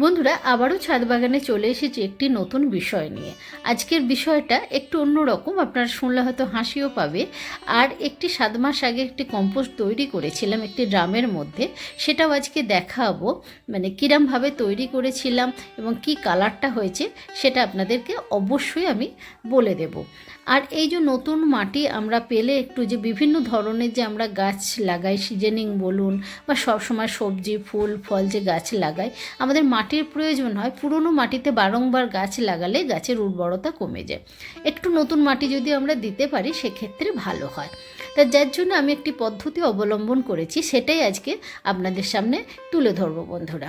বন্ধুরা, আবারও ছাদ বাগানে চলে এসেছি একটি নতুন বিষয় নিয়ে। আজকের বিষয়টা একটু অন্যরকম, আপনারা শুনলে হয়তো হাসিও পাবে। আর একটি সাত মাস আগে একটি কম্পোস্ট তৈরি করেছিলাম একটি ড্রামের মধ্যে। সেটাও আজকে দেখাবো। মানে কিরমভাবে তৈরি করেছিলাম এবং কি কালারটা হয়েছে, সেটা আপনাদেরকে অবশ্যই আমি বলে দেব। আর এই যে নতুন মাটি আমরা পেলে একটু যে বিভিন্ন ধরনের যে আমরা গাছ লাগাই, সিজনিং বলুন বা সবসময় সবজি, ফুল, ফল যে গাছ লাগাই, আমাদের মাটির প্রয়োজন হয়, পুরনো মাটিতে বারংবার গাছ লাগালে গাছের উর্বরতা কমে যায়। একটু নতুন মাটি যদি আমরা দিতে পারি, সেক্ষেত্রে ভালো হয়। তা যার জন্য আমি একটি পদ্ধতি অবলম্বন করেছি, সেটাই আজকে আপনাদের সামনে তুলে ধরবো বন্ধুরা।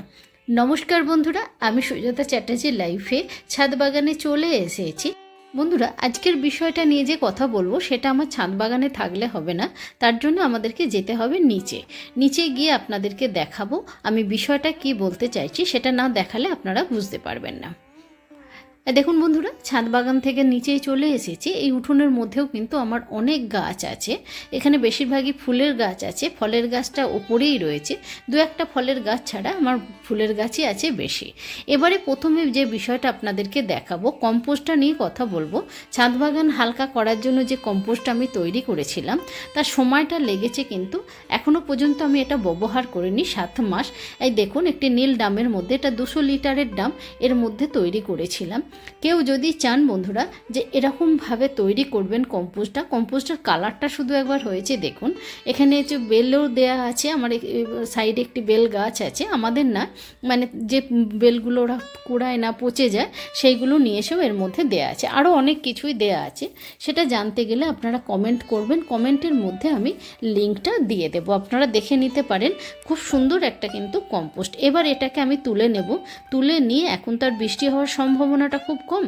নমস্কার বন্ধুরা, আমি সুজাতা চ্যাটার্জি লাইফে ছাদ বাগানে চলে এসেছি। বন্ধুরা, আজকের বিষয়টা নিয়ে যে কথা বলব সেটা আমার ছাদ বাগানে থাকলে হবে না, তার জন্য আমাদেরকে যেতে হবে নিচে। নিচে গিয়ে আপনাদেরকে দেখাবো আমি বিষয়টা কি বলতে চাইছি, সেটা না দেখালে আপনারা বুঝতে পারবেন না। দেখুন বন্ধুরা, ছাদ বাগান থেকে নিচেই চলে এসেছি। এই উঠোনের মধ্যেও কিন্তু আমার অনেক গাছ আছে। এখানে বেশিরভাগই ফুলের গাছ আছে, ফলের গাছটা ওপরেই রয়েছে। দু একটা ফলের গাছ ছাড়া আমার ফুলের গাছই আছে বেশি। এবারে প্রথমে যে বিষয়টা আপনাদেরকে দেখাবো, কম্পোস্টটা নিয়ে কথা বলব। ছাদ বাগান হালকা করার জন্য যে কম্পোস্ট আমি তৈরি করেছিলাম, তার সময়টা লেগেছে কিন্তু এখনও পর্যন্ত আমি এটা ব্যবহার করিনি সাত মাস। এই দেখুন, একটি নীল ডামের মধ্যে এটা দুশো লিটারের ডাম এর মধ্যে তৈরি করেছিলাম। কেউ যদি চান বন্ধুরা যে এরকমভাবে তৈরি করবেন কম্পোস্টটা, কম্পোস্টের কালারটা শুধু একবার হয়েছে দেখুন। এখানে যে বেলও দেয়া আছে, আমার সাইডে একটি বেল গাছ আছে, আমাদের না মানে যে বেলগুলো ওরা কুড়ায় না পচে যায়, সেইগুলো নিয়ে এসেও এর মধ্যে দেয়া আছে। আরও অনেক কিছুই দেয়া আছে। সেটা জানতে গেলে আপনারা কমেন্ট করবেন, কমেন্টের মধ্যে আমি লিঙ্কটা দিয়ে দেবো। আপনারা দেখে নিতে পারেন, খুব সুন্দর একটা কিন্তু কম্পোস্ট। এবার এটাকে আমি তুলে নেব। তুলে নিয়ে এখন তার বৃষ্টি হওয়ার সম্ভাবনাটা খুব কম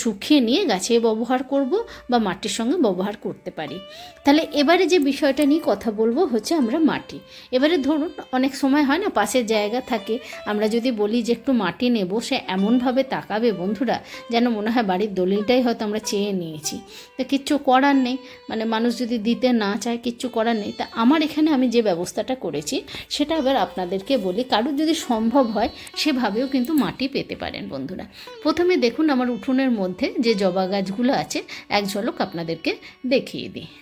শুকিয়ে নিয়ে গাছে ব্যবহার করব বা মাটির সঙ্গে ব্যবহার করতে পারি। তাহলে এবারে যে বিষয়টা নিয়ে কথা বলব হচ্ছে আমরা মাটি। এবারে ধরুন অনেক সময় হয় না, পাশের জায়গা থাকে, আমরা যদি বলি যে একটু মাটি নেব, সে এমনভাবে তাকাবে বন্ধুরা যেন মনে হয় বাড়ির দলিলটাই হয়তো আমরা চেয়ে নিয়েছি। তো কিচ্ছু করার নেই মানে মানুষ যদি দিতে না চায়, কিচ্ছু করার নেই। তা আমার এখানে আমি যে ব্যবস্থাটা করেছি, সেটা এবার আপনাদেরকে বলি, কারোর যদি সম্ভব হয়, সেভাবেও কিন্তু মাটি পেতে পারেন বন্ধুরা। প্রথমে দেখুন আমার উঠোনের মধ্যে যে জবা গাছগুলো আছে এক ঝলক আপনাদেরকে দেখিয়ে দিই।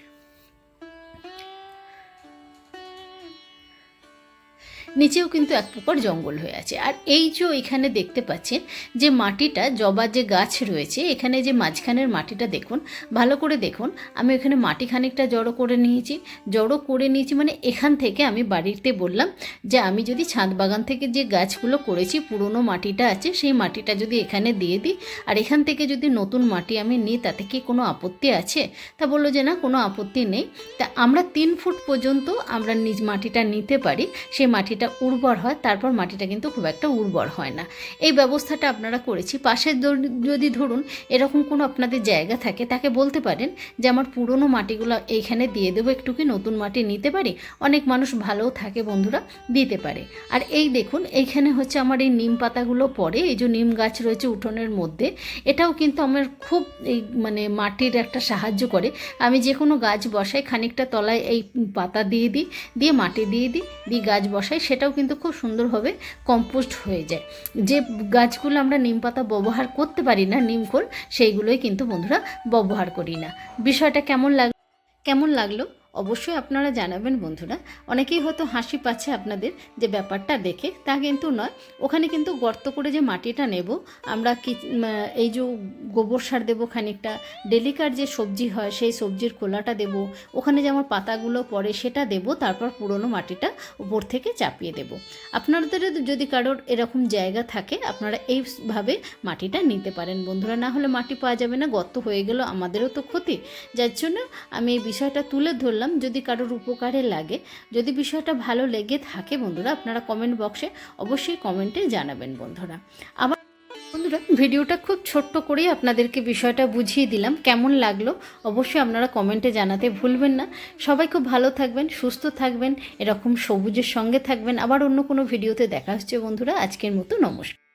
নিচেও কিন্তু এক প্রকার জঙ্গল হয়ে আছে। আর এই যে এখানে দেখতে পাচ্ছেন যে মাটিটা, জবা যে গাছ রয়েছে, এখানে যে মাঝখানের মাটিটা দেখুন, ভালো করে দেখুন, আমি এখানে মাটি খানিকটা জড়ো করে নিয়েছি। জড়ো করে নিয়েছি মানে এখান থেকে আমি বাড়িতে বললাম যে আমি যদি ছাদ বাগান থেকে যে গাছগুলো করেছি, পুরনো মাটিটা আছে, সেই মাটিটা যদি এখানে দিয়ে দিই, আর এখান থেকে যদি নতুন মাটি আমি নিই, তাতে কি কোনো আপত্তি আছে? তা বলল যে না, কোনো আপত্তি নেই। তা আমরা তিন ফুট পর্যন্ত আমরা নিজ মাটিটা নিতে পারি, সেই মাটিটা উর্বর হয়, তারপর মাটিটা কিন্তু খুব একটা উর্বর হয় না। এই ব্যবস্থাটা আপনারা করেছি। পাশে দ- যদি ধরুন, এরকম কোনো আপনাদের জায়গা থাকে, তাকে বলতে পারেন যে, আমার পুরনো মাটিগুলো এইখানে দিয়ে দেবো, একটু কি নতুন মাটি নিতে পারি? অনেক মানুষ ভালোও থাকে বন্ধুরা, দিতে পারে। আর এই দেখুন, এইখানে হচ্ছে আমার এই নিম পাতাগুলো পড়ে, এই যে নিম গাছ রয়েছে উঠোনের মধ্যে, এটাও কিন্তু আমার খুব এই মানে মাটির একটা সাহায্য করে। আমি যে কোনো গাছ বসাই, খানিকটা তলায় এই পাতা দিয়ে দিই, দিয়ে মাটি দিয়ে দিই, দিয়ে গাছ বসাই সেটাও কিন্তু খুব সুন্দরভাবে কম্পোস্ট হয়ে যায়। যে গাছগুলো আমরা নিম পাতা ব্যবহার করতে পারি না নিমখোল সেইগুলোই কিন্তু বন্ধুরা ব্যবহার করি না। বিষয়টা কেমন লাগ, কেমন লাগল? অবশ্যই আপনারা জানাবেন বন্ধুরা। অনেকেই হয়তো হাসি পাচ্ছে আপনাদের যে ব্যাপারটা দেখে, তা কিন্তু নয়। ওখানে কিন্তু গর্ত করে যে মাটিটা নেব, আমরা কি এই যে গোবর সার দেবো খানিকটা, ডেলিকার যে সবজি হয় সেই সবজির খোলাটা দেব, ওখানে যে আমার পাতাগুলো পড়ে সেটা দেব, তারপর পুরনো মাটিটা উপর থেকে চাপিয়ে দেব। আপনাদের যদি কারোর এরকম জায়গা থাকে, আপনারা এইভাবে মাটিটা নিতে পারেন। বন্ধুরা, না হলে মাটি পাওয়া যাবে না, গর্ত হয়ে গেল, আমাদেরও তো ক্ষতি। যার জন্য আমি এই বিষয়টা তুলে ধরলাম। যদি কারোর উপকারে লাগে, যদি বিষয়টা ভালো লেগে থাকে বন্ধুরা, আপনারা কমেন্ট বক্সে অবশ্যই কমেন্টে জানাবেন বন্ধুরা। আবার বন্ধুরা, ভিডিওটা খুব ছোট্ট করেই আপনাদেরকে বিষয়টা বুঝিয়ে দিলাম, কেমন লাগল অবশ্যই আপনারা কমেন্টে জানাতে ভুলবেন না। সবাই খুব ভালো থাকবেন, সুস্থ থাকবেন, এরকম সবুজের সঙ্গে থাকবেন। আবার অন্য কোনো ভিডিওতে দেখা হচ্ছে বন্ধুরা, আজকের মতো নমস্কার।